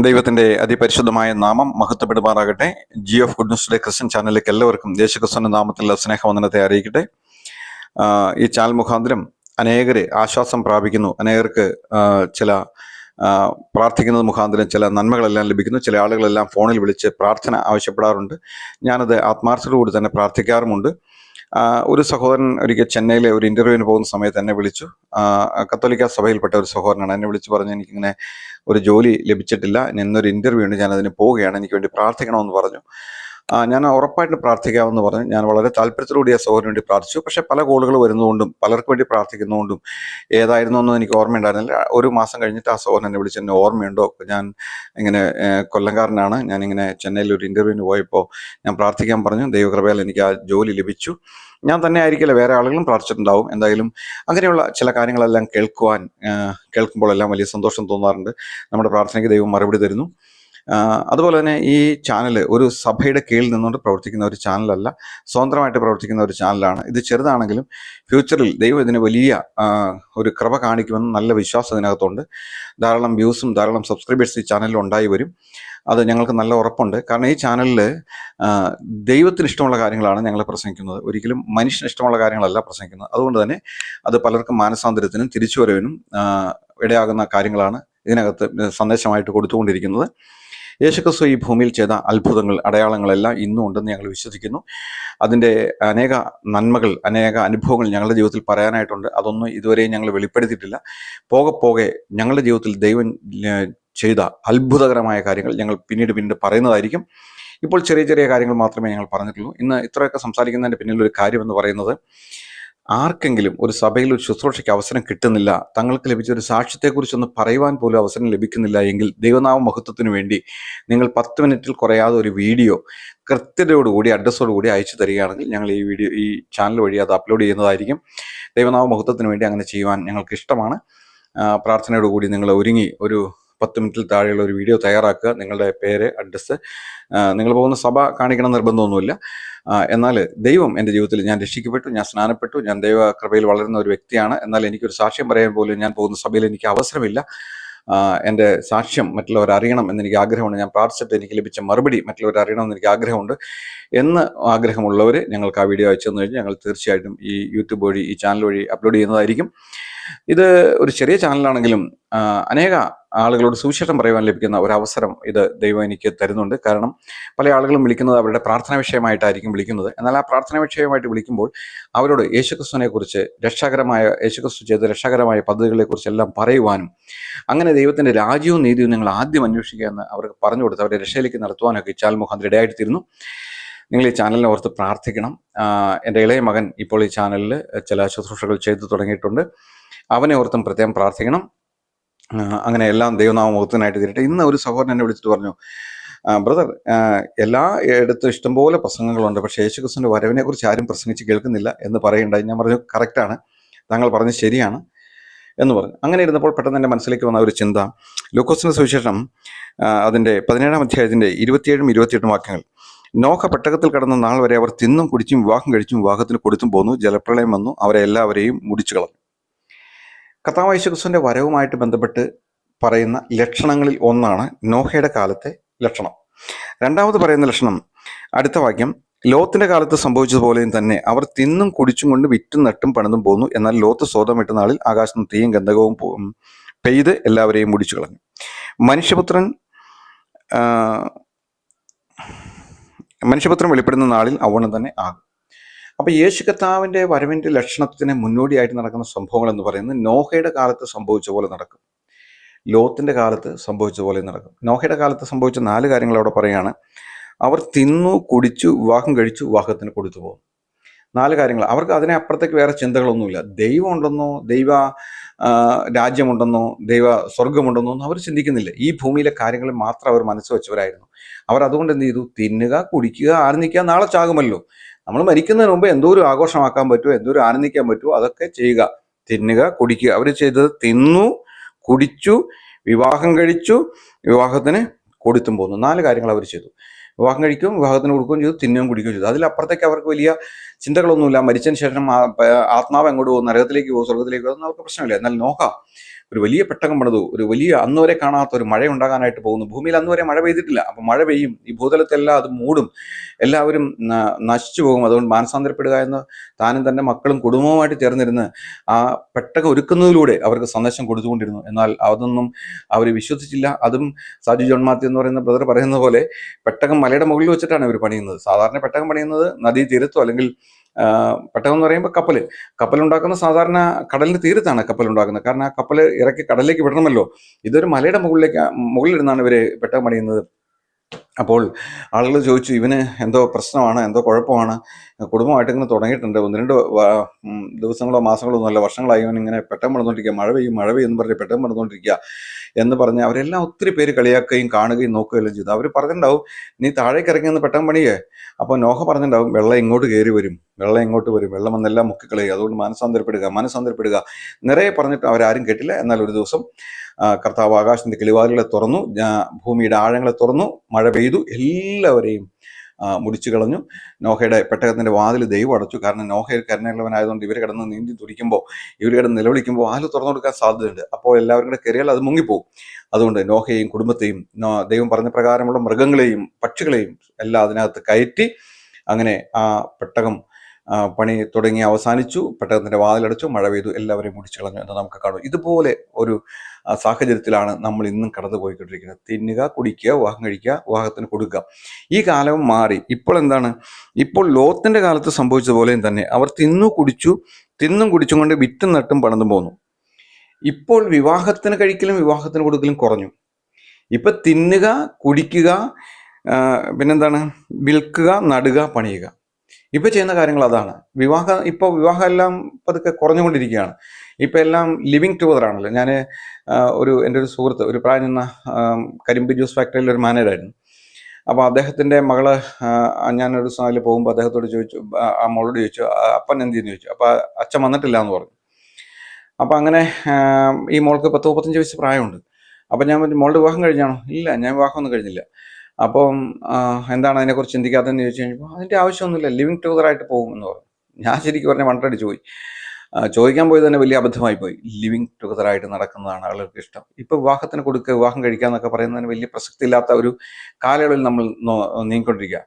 ദൈവത്തിന്റെ അതിപരിശുദ്ധമായ നാമം മഹത്വപ്പെടുമാറാകട്ടെ. G of good news day Christian ചാനലിലേക്ക് എല്ലാവർക്കും യേശുക്രിസ്തുവിന്റെ നാമത്തിൽ സ്നേഹവന്ദനത്തെ അറിയിക്കട്ടെ. ഈ ചാനൽ മുഖാന്തരം അനേകരെ ആശ്വാസം പ്രാപിക്കുന്നു. അനേകർക്ക് ചില പ്രാർത്ഥിക്കുന്നത് മുഖാന്തരം ചില നന്മകളെല്ലാം ലഭിക്കുന്നു. ചില ആളുകളെല്ലാം ഫോണിൽ വിളിച്ച് പ്രാർത്ഥന ആവശ്യപ്പെടാറുണ്ട്. ഞാനത് ആത്മാർത്ഥത്തോടുകൂടി തന്നെ പ്രാർത്ഥിക്കാറുമുണ്ട്. ഒരു സഹോദരൻ ഒരിക്കൽ ചെന്നൈയിലെ ഒരു ഇന്റർവ്യൂവിന് പോകുന്ന സമയത്ത് എന്നെ വിളിച്ചു. കത്തോലിക്ക സഭയിൽപ്പെട്ട ഒരു സഹോദരനാണ് എന്നെ വിളിച്ച് പറഞ്ഞു എനിക്കിങ്ങനെ ഒരു ജോലി ലഭിച്ചിട്ടില്ല. എന്നൊരു ഇന്റർവ്യൂ ഉണ്ട്. ഞാൻ അതിന് പോവുകയാണ്. എനിക്ക് വേണ്ടി പ്രാർത്ഥിക്കണമെന്ന് പറഞ്ഞു. ഞാൻ ഉറപ്പായിട്ട് പ്രാർത്ഥിക്കാമെന്ന് പറഞ്ഞു. ഞാൻ വളരെ താല്പര്യത്തോടുകൂടി ആ സഹോദരന് വേണ്ടി പ്രാർത്ഥിച്ചു. പക്ഷേ പല കോളുകൾ വരുന്നതുകൊണ്ടും പലർക്ക് വേണ്ടി പ്രാർത്ഥിക്കുന്നതുകൊണ്ടും ഏതായിരുന്നു എന്ന് എനിക്ക് ഓർമ്മയുണ്ടായിരുന്നില്ല. ഒരു മാസം കഴിഞ്ഞിട്ട് ആ സഹോദരൻ എന്നെ വിളിച്ച് എന്നെ ഓർമ്മയുണ്ടോ? ഞാൻ ഇങ്ങനെ കൊല്ലംകാരനാണ്. ഞാനിങ്ങനെ ചെന്നൈയിൽ ഒരു ഇന്റർവ്യൂവിന് പോയപ്പോൾ ഞാൻ പ്രാർത്ഥിക്കാൻ പറഞ്ഞു. ദൈവകൃപയാൽ എനിക്ക് ആ ജോലി ലഭിച്ചു. ഞാൻ തന്നെ ആയിരിക്കില്ല വേറെ ആളുകളും പ്രാർത്ഥിച്ചിട്ടുണ്ടാവും. എന്തായാലും അങ്ങനെയുള്ള ചില കാര്യങ്ങളെല്ലാം കേൾക്കുവാൻ കേൾക്കുമ്പോഴെല്ലാം വലിയ സന്തോഷം തോന്നാറുണ്ട്. നമ്മുടെ പ്രാർത്ഥനയ്ക്ക് ദൈവം മറുപടി തരുന്നു. അതുപോലെ തന്നെ ഈ ചാനൽ ഒരു സഭയുടെ കീഴിൽ നിന്നുകൊണ്ട് പ്രവർത്തിക്കുന്ന ഒരു ചാനലല്ല സ്വതന്ത്രമായിട്ട് പ്രവർത്തിക്കുന്ന ഒരു ചാനലാണ്. ഇത് ചെറുതാണെങ്കിലും ഫ്യൂച്ചറിൽ ദൈവം ഇതിന് വലിയ ഒരു കൃപ കാണിക്കുമെന്ന് നല്ല വിശ്വാസം ഇതിനകത്തുണ്ട്. ധാരാളം വ്യൂസും ധാരാളം സബ്സ്ക്രൈബേഴ്സ് ഈ ചാനലിൽ ഉണ്ടായി വരും. അത് ഞങ്ങൾക്ക് നല്ല ഉറപ്പുണ്ട്. കാരണം ഈ ചാനലിൽ ദൈവത്തിന് ഇഷ്ടമുള്ള കാര്യങ്ങളാണ് ഞങ്ങൾ പ്രസംഗിക്കുന്നത്. ഒരിക്കലും മനുഷ്യന് ഇഷ്ടമുള്ള കാര്യങ്ങളല്ല പ്രസംഗിക്കുന്നത്. അതുകൊണ്ട് തന്നെ അത് പലർക്കും മാനസാന്തരത്തിനും തിരിച്ചുവരവിനും ഇടയാകുന്ന കാര്യങ്ങളാണ് ഇതിനകത്ത് സന്ദേശമായിട്ട് കൊടുത്തുകൊണ്ടിരിക്കുന്നത്. യേശുക്രിസ്തു ഈ ഭൂമിയിൽ ചെയ്ത അത്ഭുതങ്ങൾ അടയാളങ്ങളെല്ലാം ഇന്നും ഉണ്ടെന്ന് ഞങ്ങൾ വിശ്വസിക്കുന്നു. അതിന്റെ അനേക നന്മകൾ അനേക അനുഭവങ്ങൾ ഞങ്ങളുടെ ജീവിതത്തിൽ പറയാനായിട്ടുണ്ട്. അതൊന്നും ഇതുവരെയും ഞങ്ങൾ വെളിപ്പെടുത്തിയിട്ടില്ല. പോകെ പോകെ ഞങ്ങളുടെ ജീവിതത്തിൽ ദൈവം ചെയ്ത അത്ഭുതകരമായ കാര്യങ്ങൾ ഞങ്ങൾ പിന്നീട് പിന്നീട് പറയുന്നതായിരിക്കും. ഇപ്പോൾ ചെറിയ ചെറിയ കാര്യങ്ങൾ മാത്രമേ ഞങ്ങൾ പറഞ്ഞിട്ടുള്ളൂ. ഇന്ന് ഇത്രയൊക്കെ സംസാരിക്കുന്നതിന്റെ പിന്നിലൊരു കാര്യമെന്ന് പറയുന്നത് ആർക്കെങ്കിലും ഒരു സഭയിൽ ഒരു ശുശ്രൂഷയ്ക്ക് അവസരം കിട്ടുന്നില്ല തങ്ങൾക്ക് ലഭിച്ച ഒരു സാക്ഷ്യത്തെക്കുറിച്ചൊന്ന് പറയുവാൻ പോലും അവസരം ലഭിക്കുന്നില്ല എങ്കിൽ ദൈവനാമ മഹത്വത്തിന് വേണ്ടി നിങ്ങൾ പത്ത് മിനിറ്റിൽ കുറയാതെ ഒരു വീഡിയോ കൃത്യതയോടുകൂടി അഡ്രസ്സോടുകൂടി അയച്ചു തരികയാണെങ്കിൽ ഞങ്ങൾ ഈ വീഡിയോ ഈ ചാനൽ വഴി അത് അപ്ലോഡ് ചെയ്യുന്നതായിരിക്കും. ദൈവനാമ മഹത്വത്തിന് വേണ്ടി അങ്ങനെ ചെയ്യുവാൻ ഞങ്ങൾക്ക് ഇഷ്ടമാണ്. പ്രാർത്ഥനയോടുകൂടി നിങ്ങൾ ഒരുങ്ങി ഒരു പത്ത് മിനിറ്റിൽ താഴെയുള്ള ഒരു വീഡിയോ തയ്യാറാക്കുക. നിങ്ങളുടെ പേര് അഡ്രസ്സ് നിങ്ങൾ പോകുന്ന സഭ കാണിക്കണം നിർബന്ധമൊന്നുമില്ല. എന്നാൽ ദൈവം എന്റെ ജീവിതത്തിൽ ഞാൻ രക്ഷിക്കപ്പെട്ടു ഞാൻ സ്നാനപ്പെട്ടു ഞാൻ ദൈവ കൃപയിൽ വളരുന്ന ഒരു വ്യക്തിയാണ്. എന്നാൽ എനിക്കൊരു സാക്ഷ്യം പറയാൻ പോലും ഞാൻ പോകുന്ന സഭയിൽ എനിക്ക് അവസരമില്ല. എന്റെ സാക്ഷ്യം മറ്റുള്ളവർ അറിയണം എന്നെനിക്ക് ആഗ്രഹമുണ്ട്. ഞാൻ പ്രാർത്ഥിച്ചിട്ട് എനിക്ക് ലഭിച്ച മറുപടി മറ്റുള്ളവർ അറിയണം എന്ന് എനിക്ക് ആഗ്രഹമുണ്ട് എന്ന് ആഗ്രഹമുള്ളവർ ഞങ്ങൾക്ക് ആ വീഡിയോ അയച്ചു തന്നു കഴിഞ്ഞാൽ ഞങ്ങൾ തീർച്ചയായിട്ടും ഈ യൂട്യൂബ് വഴി ഈ ചാനൽ വഴി അപ്ലോഡ് ചെയ്യുന്നതായിരിക്കും. ഇത് ഒരു ചെറിയ ചാനലാണെങ്കിലും അനേക ആളുകളോട് സുവിശേഷം പറയുവാൻ ലഭിക്കുന്ന ഒരു അവസരം ഇത് ദൈവം എനിക്ക് തരുന്നുണ്ട്. കാരണം പല ആളുകളും വിളിക്കുന്നത് അവരുടെ പ്രാർത്ഥന വിഷയമായിട്ടായിരിക്കും വിളിക്കുന്നത്. എന്നാൽ ആ പ്രാർത്ഥന വിഷയമായിട്ട് വിളിക്കുമ്പോൾ അവരോട് യേശുക്രിസ്തുവിനെ കുറിച്ച് രക്ഷാകരമായ യേശുക്രിസ്തു ചെയ്ത രക്ഷാകരമായ പദ്ധതികളെ കുറിച്ചെല്ലാം പറയുവാനും അങ്ങനെ ദൈവത്തിന്റെ രാജ്യവും നീതിയും നിങ്ങൾ ആദ്യം അന്വേഷിക്കുക എന്ന് അവർക്ക് പറഞ്ഞു കൊടുത്ത് അവരെ രക്ഷയിലേക്ക് നടത്തുവാനൊക്കെ ഈ മുഖാന്തരം ഇടയായിത്തീരുന്നു നിങ്ങൾ ഈ ചാനലിനെ ഓർത്ത് പ്രാർത്ഥിക്കണം. എന്റെ ഇളയ മകൻ ഇപ്പോൾ ഈ ചാനലിൽ ചില ശുശ്രൂഷകൾ ചെയ്തു തുടങ്ങിയിട്ടുണ്ട്. അവനെ ഓർത്തും പ്രത്യേകം പ്രാർത്ഥിക്കണം. അങ്ങനെ എല്ലാം ദൈവനാമം മുഖത്തിനായിട്ട് തീരട്ടെ. ഇന്ന് ഒരു സഹോദരൻ എന്നെ വിളിച്ചിട്ട് പറഞ്ഞു ബ്രദർ എല്ലാ ഇടത്തും ഇഷ്ടംപോലെ പ്രസംഗങ്ങളുണ്ട് പക്ഷേ യേശുക്രിസ്തുവിന്റെ വരവിനെ കുറിച്ച് ആരും പ്രസംഗിച്ച് കേൾക്കുന്നില്ല എന്ന് പറയുണ്ടായി ഞാൻ പറഞ്ഞു കറക്റ്റാണ് താങ്കൾ പറഞ്ഞത് ശരിയാണ്. എന്ന് പറഞ്ഞു. അങ്ങനെ ഇരുന്നപ്പോൾ പെട്ടെന്ന് എന്റെ മനസ്സിലേക്ക് വന്ന ഒരു ചിന്ത. ലൂക്കോസിന്റെ സുവിശേഷം അതിന്റെ പതിനേഴാം അധ്യായത്തിന്റെ ഇരുപത്തിയേഴും ഇരുപത്തിയെട്ടും വാക്യങ്ങൾ. നോഹ പെട്ടകത്തിൽ കടന്ന നാൾ വരെ അവർ തിന്നും കുടിച്ചും വിവാഹം കഴിച്ചും വിവാഹത്തിന് കൊടുത്തും പോന്നു. ജലപ്രളയം വന്നു. അവരെ എല്ലാവരെയും മുടിച്ചു കളഞ്ഞു. കർത്താവ് യേശുക്രിസ്തുവിന്റെ വരവുമായിട്ട് ബന്ധപ്പെട്ട് പറയുന്ന ലക്ഷണങ്ങളിൽ ഒന്നാണ് നോഹയുടെ കാലത്തെ ലക്ഷണം. രണ്ടാമത് പറയുന്ന ലക്ഷണം അടുത്ത വാക്യം ലോത്തിന്റെ കാലത്ത് സംഭവിച്ചതുപോലെയും തന്നെ അവർ തിന്നും കുടിച്ചും കൊണ്ട് വിറ്റും നട്ടും പണിതും പോന്നു. എന്നാൽ ലോത്ത് സ്വതം വിട്ട നാളിൽ ആകാശം തീയും ഗന്ധകവും പെയ്ത് എല്ലാവരെയും മുടിച്ചു കളഞ്ഞു. മനുഷ്യപുത്രൻ മനുഷ്യപുത്രം മനുഷ്യപുത്രൻ വെളിപ്പെടുന്ന നാളിൽ അവണ്ണം തന്നെ ആകും. അപ്പൊ യേശു കർത്താവിന്റെ വരവിന്റെ ലക്ഷണത്തിന് മുന്നോടിയായിട്ട് നടക്കുന്ന സംഭവങ്ങൾ എന്ന് പറയുന്നത് നോഹയുടെ കാലത്ത് സംഭവിച്ച പോലെ നടക്കും. ലോത്തിന്റെ കാലത്ത് സംഭവിച്ച പോലെ നടക്കും. നോഹയുടെ കാലത്ത് സംഭവിച്ച നാല് കാര്യങ്ങൾ അവിടെ പറയുകയാണ്. അവർ തിന്നു കുടിച്ചു വിവാഹം കഴിച്ചു വിവാഹത്തിന് കൊടുത്തു പോകും നാല് കാര്യങ്ങൾ. അവർക്ക് അതിനെ അപ്പുറത്തേക്ക് വേറെ ചിന്തകളൊന്നുമില്ല. ദൈവം ഉണ്ടെന്നോ ദൈവ രാജ്യമുണ്ടെന്നോ ദൈവ സ്വർഗമുണ്ടെന്നോ ഒന്നും അവർ ചിന്തിക്കുന്നില്ല. ഈ ഭൂമിയിലെ കാര്യങ്ങൾ മാത്രം അവർ മനസ്സ് വെച്ചവരായിരുന്നു. അവർ അതുകൊണ്ട് എന്ത് ചെയ്തു? തിന്നുക കുടിക്കുക ആർന്നിക്കുക നാളെ ചാകുമല്ലോ. നമ്മൾ മരിക്കുന്നതിന് മുമ്പ് എന്തോ ഒരു ആഘോഷമാക്കാൻ പറ്റുമോ? എന്തോ ഒരു ആനന്ദിക്കാൻ പറ്റുമോ? അതൊക്കെ ചെയ്യുക. തിന്നുക കുടിക്കുക. അവർ ചെയ്തത് തിന്നു കുടിച്ചു വിവാഹം കഴിച്ചു വിവാഹത്തിന് കൊടുത്തും പോന്നു. നാല് കാര്യങ്ങൾ അവർ ചെയ്തു. വിവാഹം കഴിക്കും വിവാഹത്തിന് കൊടുക്കുകയും ചെയ്തു തിന്നുകയും കുടിക്കുകയും ചെയ്തു. അതിലപ്പുറത്തേക്ക് അവർക്ക് വലിയ ചിന്തകളൊന്നുമില്ല. മരിച്ചതിന് ശേഷം ആത്മാവ് എങ്ങോട്ട് പോകും നരകത്തിലേക്ക് പോകും സ്വർഗത്തിലേക്ക് പോകും അവർക്ക് പ്രശ്നമില്ല. എന്നാൽ നോഹ ഒരു വലിയ പെട്ടകം പണിതു. ഒരു വലിയ അന്ന് വരെ കാണാത്ത ഒരു മഴ ഉണ്ടാകാനായിട്ട് പോകുന്നു. ഭൂമിയിൽ അന്ന് വരെ മഴ പെയ്തിട്ടില്ല. അപ്പം മഴ പെയ്യും. ഈ ഭൂതലത്തെല്ലാം അത് മൂടും. എല്ലാവരും നശിച്ചു പോകും. അതുകൊണ്ട് മാനസാന്തരപ്പെടുക എന്ന് താനും തന്റെ മക്കളും കുടുംബവുമായിട്ട് ചേർന്നിരുന്ന് ആ പെട്ടകം ഒരുക്കുന്നതിലൂടെ അവർക്ക് സന്ദേശം കൊടുത്തുകൊണ്ടിരുന്നു. എന്നാൽ അതൊന്നും അവർ വിശ്വസിച്ചില്ല. അതും സാജു ജോൺ മാത്യു എന്ന് പറയുന്ന ബ്രദർ പറയുന്ന പോലെ പെട്ടകം മലയുടെ മുകളിൽ വെച്ചിട്ടാണ് ഇവർ പണിയുന്നത്. സാധാരണ പെട്ടകം പണിയുന്നത് നദീ തീരത്തോ അല്ലെങ്കിൽ പെട്ടകം എന്ന് പറയുമ്പോൾ കപ്പൽ കപ്പലുണ്ടാക്കുന്ന സാധാരണ കടലിന് തീരത്താണ് കപ്പൽ ഉണ്ടാക്കുന്നത് കാരണം ആ കപ്പൽ ഇറക്കി കടലിലേക്ക് വിടണമല്ലോ. ഇതൊരു മലയുടെ മുകളിലേക്ക് മുകളിലിരുന്നാണ് ഇവർ പെട്ടകം പണിയുന്നത്. അപ്പോൾ ആളുകൾ ചോദിച്ചു ഇവന് എന്തോ പ്രശ്നമാണ് എന്തോ കുഴപ്പമാണ്? കുടുംബമായിട്ട് ഇങ്ങനെ തുടങ്ങിയിട്ടുണ്ട്. ഒന്ന് രണ്ട് ദിവസങ്ങളോ മാസങ്ങളോ ഒന്നുമല്ല വർഷങ്ങളായി ഇവൻ ഇങ്ങനെ പെട്ടെന്ന് നടന്നുകൊണ്ടിരിക്കുക മഴ പെയ്യും മഴ പെയ്യും എന്ന് പറഞ്ഞ് പെട്ടെന്ന് നടന്നുകൊണ്ടിരിക്കുക എന്ന് പറഞ്ഞ് അവരെല്ലാം ഒത്തിരി പേര് കളിയാക്കുകയും കാണുകയും നോക്കുകയും ചെയ്തു. അവർ പറഞ്ഞിട്ടുണ്ടാവും നീ താഴേക്ക് ഇറങ്ങിയെന്ന് പെട്ടെന്ന് പണിയേ. അപ്പോൾ നോഹ പറഞ്ഞിട്ടുണ്ടാവും വെള്ളം ഇങ്ങോട്ട് കയറി വരും വെള്ളം ഇങ്ങോട്ട് വരും വെള്ളം വന്നെല്ലാം മുക്കിക്കളയുക അതുകൊണ്ട് മനസ്സാന്തരപ്പെടുക മനസ്സാന്തരപ്പെടുക. നിറയെ പറഞ്ഞിട്ട് അവരാരും കേട്ടില്ല. എന്നാൽ ഒരു ദിവസം കർത്താവ് ആകാശത്തിന്റെ കിളിവാതിലുകളെ തുറന്നു ഭൂമിയുടെ ആഴങ്ങളെ തുറന്നു മഴ എല്ലാവരെയും ആ, മുടിച്ചു കളഞ്ഞു. നോഹയുടെ പെട്ടകത്തിന്റെ വാതിൽ ദൈവം അടച്ചു. കാരണം നോഹയിൽ കരുണയുള്ളവനായതുകൊണ്ട് ഇവർ കിടന്ന് നീന്തി തുടിക്കുമ്പോൾ ഇവർ കിടന്ന് നിലവിളിക്കുമ്പോൾ വാതിൽ തുറന്നു കൊടുക്കാൻ സാധ്യതയുണ്ട്. അപ്പോൾ എല്ലാവരും കൂടെ കയറിയാൽ അത് മുങ്ങിപ്പോകും. അതുകൊണ്ട് നോഹയെയും കുടുംബത്തെയും ദൈവം പറഞ്ഞ പ്രകാരമുള്ള മൃഗങ്ങളെയും പക്ഷികളെയും എല്ലാം അതിനകത്ത് കയറ്റി അങ്ങനെ ആ പെട്ടകം പണി തുടങ്ങി അവസാനിച്ചു. പെട്ടകത്തിന്റെ വാതിലടച്ചു. മഴ പെയ്തു. എല്ലാവരെയും മുടിച്ചു കളഞ്ഞു എന്ന് നമുക്ക് കാണും. ഇതുപോലെ ഒരു സാഹചര്യത്തിലാണ് നമ്മൾ ഇന്നും കടന്നു പോയിക്കൊണ്ടിരിക്കുന്നത് തിന്നുക കുടിക്കുക വിവാഹം കഴിക്കുക വിവാഹത്തിന് കൊടുക്കുക. ഈ കാലവും മാറി. ഇപ്പോൾ എന്താണ്? ഇപ്പോൾ ലോത്തിന്റെ കാലത്ത് സംഭവിച്ചതുപോലെയും തന്നെ അവർ തിന്നു കുടിച്ചു തിന്നും കുടിച്ചും കൊണ്ട് വിറ്റും നട്ടും പണിതും പോന്നു. ഇപ്പോൾ വിവാഹത്തിന് കഴിക്കലും വിവാഹത്തിന് കൊടുക്കലും കുറഞ്ഞു. ഇപ്പൊ തിന്നുക കുടിക്കുക പിന്നെന്താണ്? വിൽക്കുക നടുക പണിയുക. ഇപ്പൊ ചെയ്യുന്ന കാര്യങ്ങൾ അതാണ്. വിവാഹ ഇപ്പോൾ വിവാഹം എല്ലാം പതുക്കെ കുറഞ്ഞുകൊണ്ടിരിക്കുകയാണ്. ഇപ്പൊ എല്ലാം ലിവിങ് ടുഗദർ ആണല്ലോ. ഞാൻ ഒരു എന്റെ ഒരു സുഹൃത്ത് ഒരു പ്രായം നിന്ന കരിമ്പ് ജ്യൂസ് ഫാക്ടറിയിൽ ഒരു മാനേജറായിരുന്നു അപ്പോൾ അദ്ദേഹത്തിന്റെ മകൾ ഞാനൊരു സ്ഥലത്തിൽ പോകുമ്പോൾ അദ്ദേഹത്തോട് ചോദിച്ചു ആ, മോളോട് ചോദിച്ചു അപ്പൻ എന്ത് ചെയ്യുന്നു ചോദിച്ചു. അപ്പോൾ അച്ഛൻ വന്നിട്ടില്ല എന്ന് പറഞ്ഞു. അപ്പോൾ അങ്ങനെ ഈ മോൾക്ക് പത്ത് മുപ്പത്തഞ്ച് വയസ്സ് പ്രായമുണ്ട്. അപ്പം ഞാൻ മോളുടെ വിവാഹം കഴിഞ്ഞാണോ? ഇല്ല ഞാൻ വിവാഹം ഒന്നും കഴിഞ്ഞില്ല. അപ്പം എന്താണ് അതിനെക്കുറിച്ച് ചിന്തിക്കാത്തതെന്ന് ചോദിച്ചു കഴിഞ്ഞപ്പോൾ അതിന്റെ ആവശ്യമൊന്നുമില്ല. ലിവിങ് ടുഗറായിട്ട് പോകുമെന്ന് പറഞ്ഞു. ഞാൻ ശരിക്കും പറഞ്ഞാൽ മണ്ടടിച്ച് പോയി. ചോദിക്കാൻ പോയി തന്നെ വലിയ അബദ്ധമായി പോയി. ലിവിങ് ടുഗദർ ആയിട്ട് നടക്കുന്നതാണ് ആളുകൾക്ക് ഇഷ്ടം. ഇപ്പൊ വിവാഹത്തിന് കൊടുക്കുക വിവാഹം കഴിക്കുക എന്നൊക്കെ പറയുന്നതിന് വലിയ പ്രസക്തി ഇല്ലാത്ത ഒരു കാലയളവിൽ നമ്മൾ നീങ്ങിക്കൊണ്ടിരിക്കുക.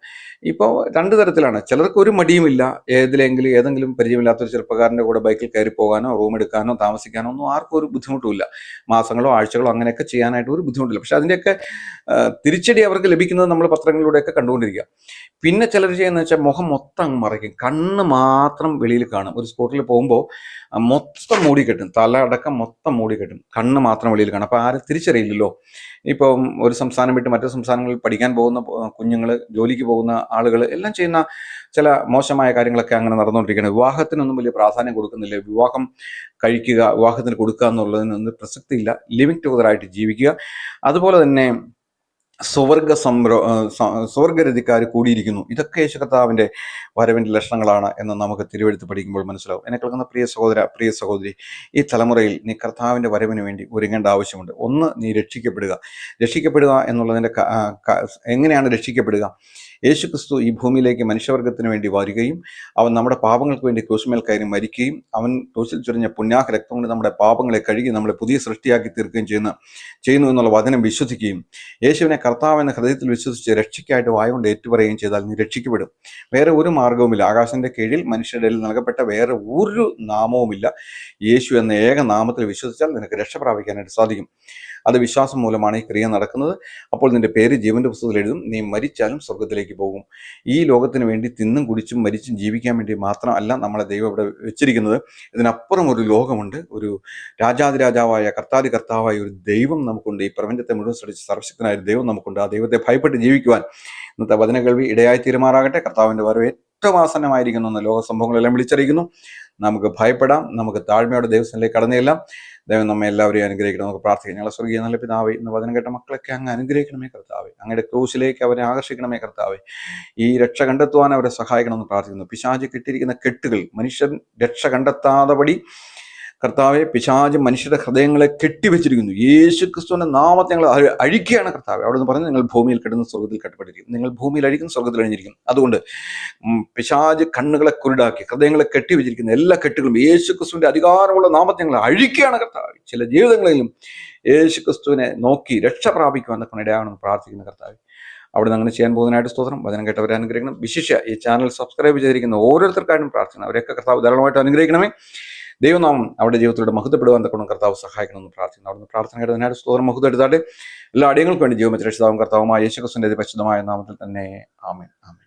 ഇപ്പോൾ രണ്ട് തരത്തിലാണ്. ചിലർക്ക് ഒരു മടിയുമില്ല. ഏതിലെങ്കിലും ഏതെങ്കിലും പരിചയമില്ലാത്ത ഒരു ചെറുപ്പക്കാരന്റെ കൂടെ ബൈക്കിൽ കയറി പോകാനോ റൂം എടുക്കാനോ താമസിക്കാനോ ഒന്നും ആർക്കും ഒരു ബുദ്ധിമുട്ടുമില്ല. മാസങ്ങളോ ആഴ്ചകളോ അങ്ങനെയൊക്കെ ചെയ്യാനായിട്ട് ഒരു ബുദ്ധിമുട്ടില്ല. പക്ഷെ അതിന്റെയൊക്കെ തിരിച്ചടി അവർക്ക് ലഭിക്കുന്നത് നമ്മൾ പത്രങ്ങളിലൂടെയൊക്കെ കണ്ടുകൊണ്ടിരിക്കുക. പിന്നെ ചിലർ ചെയ്യുന്നത് വെച്ചാൽ മുഖം മൊത്തം അങ്ങ് മറയ്ക്കും. കണ്ണ് മാത്രം വെളിയിൽ കാണും. ഒരു സ്പോട്ടിൽ പോകുമ്പോൾ മൊത്തം മൂടി കെട്ടും തല അടക്കം മൊത്തം മൂടി കെട്ടും കണ്ണ് മാത്രം വെളിയിൽ കാണും. അപ്പോൾ ആരും തിരിച്ചറിയില്ലല്ലോ. ഇപ്പം ഒരു സംസ്ഥാനം വിട്ട് മറ്റു സംസ്ഥാനങ്ങളിൽ പഠിക്കാൻ പോകുന്ന കുഞ്ഞുങ്ങൾ ജോലിക്ക് പോകുന്ന ആളുകൾ എല്ലാം ചെയ്യുന്ന ചില മോശമായ കാര്യങ്ങളൊക്കെ അങ്ങനെ നടന്നുകൊണ്ടിരിക്കുകയാണ്. വിവാഹത്തിനൊന്നും വലിയ പ്രാധാന്യം കൊടുക്കുന്നില്ല. വിവാഹം കഴിക്കുക വിവാഹത്തിന് കൊടുക്കുക എന്നുള്ളതിനൊന്നും പ്രസക്തിയില്ല. ലിവിങ് ടുഗദറായിട്ട് ജീവിക്കുക. അതുപോലെ തന്നെ സ്വർഗ സംരോ സുവർഗരതിക്കാർ കൂടിയിരിക്കുന്നു. ഇതൊക്കെ യേശു കർത്താവിന്റെ വരവിന്റെ ലക്ഷണങ്ങളാണ് എന്ന് നമുക്ക് തിരുവെടുത്ത് പഠിക്കുമ്പോൾ മനസ്സിലാവും. എന്നെ കേൾക്കുന്ന പ്രിയ സഹോദര പ്രിയ സഹോദരി ഈ തലമുറയിൽ നീ കർത്താവിന്റെ വരവിന് വേണ്ടി ഒരുങ്ങേണ്ട ആവശ്യമുണ്ട്. ഒന്ന് നീ രക്ഷിക്കപ്പെടുക. രക്ഷിക്കപ്പെടുക ക- എങ്ങനെയാണ് രക്ഷിക്കപ്പെടുക? യേശു ക്രിസ്തു ഈ ഭൂമിയിലേക്ക് മനുഷ്യവർഗത്തിന് വേണ്ടി വരികയും അവൻ നമ്മുടെ പാപങ്ങൾക്ക് വേണ്ടി ക്രൂശുമേൽ കയറി മരിക്കുകയും അവൻ ക്രൂശിൽ ചൊരിഞ്ഞ പുണ്യാഹ രക്തം കൊണ്ട് നമ്മുടെ പാപങ്ങളെ കഴുകി നമ്മളെ പുതിയ സൃഷ്ടിയാക്കി തീർക്കുകയും ചെയ്യുന്ന ചെയ്യുന്നു എന്നുള്ള വചനം വിശ്വസിക്കുകയും യേശുവിനെ കർത്താവ് എന്ന ഹൃദയത്തിൽ വിശ്വസിച്ച് രക്ഷയ്ക്കായിട്ട് വായുകൊണ്ട് ഏറ്റുപറയുകയും ചെയ്താൽ നീ രക്ഷിക്കപ്പെടും. വേറെ ഒരു മാർഗവുമില്ല ആകാശത്തിന്റെ കീഴിൽ മനുഷ്യരുടെ നൽകപ്പെട്ട വേറെ ഒരു നാമവുമില്ല. യേശു എന്ന ഏക നാമത്തിൽ വിശ്വസിച്ചാൽ നിനക്ക് രക്ഷ പ്രാപിക്കാനായിട്ട് സാധിക്കും. അത് വിശ്വാസം മൂലമാണ് ഈ ക്രിയ നടക്കുന്നത്. അപ്പോൾ നിന്റെ പേര് ജീവന്റെ പുസ്തകത്തിൽ എഴുതും. നീ മരിച്ചാലും സ്വർഗത്തിലേക്ക് പോകും. ഈ ലോകത്തിന് വേണ്ടി തിന്നും കുടിച്ചും മരിച്ചും ജീവിക്കാൻ വേണ്ടി മാത്രമല്ല നമ്മളെ ദൈവം ഇവിടെ വെച്ചിരിക്കുന്നത്. ഇതിനപ്പുറം ഒരു ലോകമുണ്ട്. ഒരു രാജാതിരാജാവായ കർത്താതി കർത്താവായ ഒരു ദൈവം നമുക്കുണ്ട്. ഈ പ്രപഞ്ചത്തെ മുഴുവൻ സൃഷ്ടിച്ച സർവശക്തനായ ഒരു ദൈവം നമുക്കുണ്ട്. ആ ദൈവത്തെ ഭയപ്പെട്ട് ജീവിക്കുവാൻ ഇന്നത്തെ വചന കേൾവി ഇടയായി തീരുമാറാകട്ടെ. കർത്താവിന്റെ വരവ് ഏറ്റവും ആസന്നമായിരിക്കുന്നു എന്ന ലോക സംഭവങ്ങളെല്ലാം വിളിച്ചറിയിക്കുന്നു. നമുക്ക് ഭയപ്പെടാം. നമുക്ക് താഴ്മയോടെ ദൈവസ്ഥനിലേക്ക് കടന്നെല്ലാം ദൈവം നമ്മെ എല്ലാവരെയും അനുഗ്രഹിക്കണം നമുക്ക് പ്രാർത്ഥിക്കാം. ഞങ്ങളെ സ്വർഗീയ നല്ല പിതാവേ ഇന്ന് വചനം കേട്ട മക്കളൊക്കെ അങ്ങ് അനുഗ്രഹിക്കണമേ കർത്താവേ. അങ്ങയുടെ ക്രൂസിലേക്ക് അവരെ ആകർഷിക്കണമേ കർത്താവേ. ഈ രക്ഷ കണ്ടെത്തുവാൻ അവരെ സഹായിക്കണമെന്ന് പ്രാർത്ഥിക്കുന്നു. പിശാചി കെട്ടിയിരിക്കുന്ന കെട്ടുകൾ മനുഷ്യൻ രക്ഷ കണ്ടെത്താതെ പടി കർത്താവെ പിശാജ് മനുഷ്യരുടെ ഹൃദയങ്ങളെ കെട്ടിവെച്ചിരിക്കുന്നു. യേശു ക്രിസ്തുവിന്റെ നാമത്തെ ഞങ്ങൾ അഴി- അഴിക്കുകയാണ് കർത്താവ്. അവിടെ നിന്ന് പറഞ്ഞു നിങ്ങൾ ഭൂമിയിൽ കിടന്ന് സ്വർഗത്തിൽ കെട്ടപ്പെട്ടിരിക്കും നിങ്ങൾ ഭൂമിയിൽ അഴിക്കുന്ന സ്വർഗത്തിൽ അഴിഞ്ഞിരിക്കും അതുകൊണ്ട് പിശാജ് കണ്ണുകളെ കുരുടാക്കി ഹൃദയങ്ങളെ കെട്ടിവെച്ചിരിക്കുന്ന എല്ലാ കെട്ടുകളും യേശു ക്രിസ്തുവിന്റെ അധികാരമുള്ള നാമത്തെ ഞങ്ങൾ അഴിക്കുകയാണ് കർത്താവ്. ചില ജീവിതങ്ങളിലും യേശു ക്രിസ്തുവിനെ നോക്കി രക്ഷ പ്രാപിക്കുവാൻ ഇടയാണെന്ന് പ്രാർത്ഥിക്കുന്ന കർത്താവ്. അവിടെ നിന്ന് അങ്ങനെ ചെയ്യാൻ പോകുന്നതിനായിട്ട് സ്തോത്രം. വചനം കേട്ടവരെ അനുഗ്രഹിക്കണം. വിശിഷ്യ ഈ ചാനൽ സബ്സ്ക്രൈബ് ചെയ്തിരിക്കുന്ന ഓരോരുത്തർക്കായിട്ടും പ്രാർത്ഥിക്കണം. അവരെയൊക്കെ കർത്താവ് ധാരാളമായിട്ട് അനുഗ്രഹിക്കണമേ. ദൈവനാമം അവരുടെ ജീവിതത്തിലൂടെ മഹത്വപ്പെടുവാൻ തക്കണം കർത്താവ് സഹായിക്കണമെന്ന് പ്രാർത്ഥിക്കുന്നു. അവിടുന്ന് പ്രാർത്ഥന കേട്ടതിനായിട്ട് സ്തോത്രം മഹത്വം എടുത്താട്ടെ. എല്ലാ അടിയങ്ങൾക്ക് വേണ്ടി ജീവിതം രക്ഷിതാവും കർത്താവുമായ യേശുക്രിസ്തുവിന്റെ പരിശുദ്ധമായ നാമത്തിൽ തന്നെ. ആമേൻ. ആമേൻ.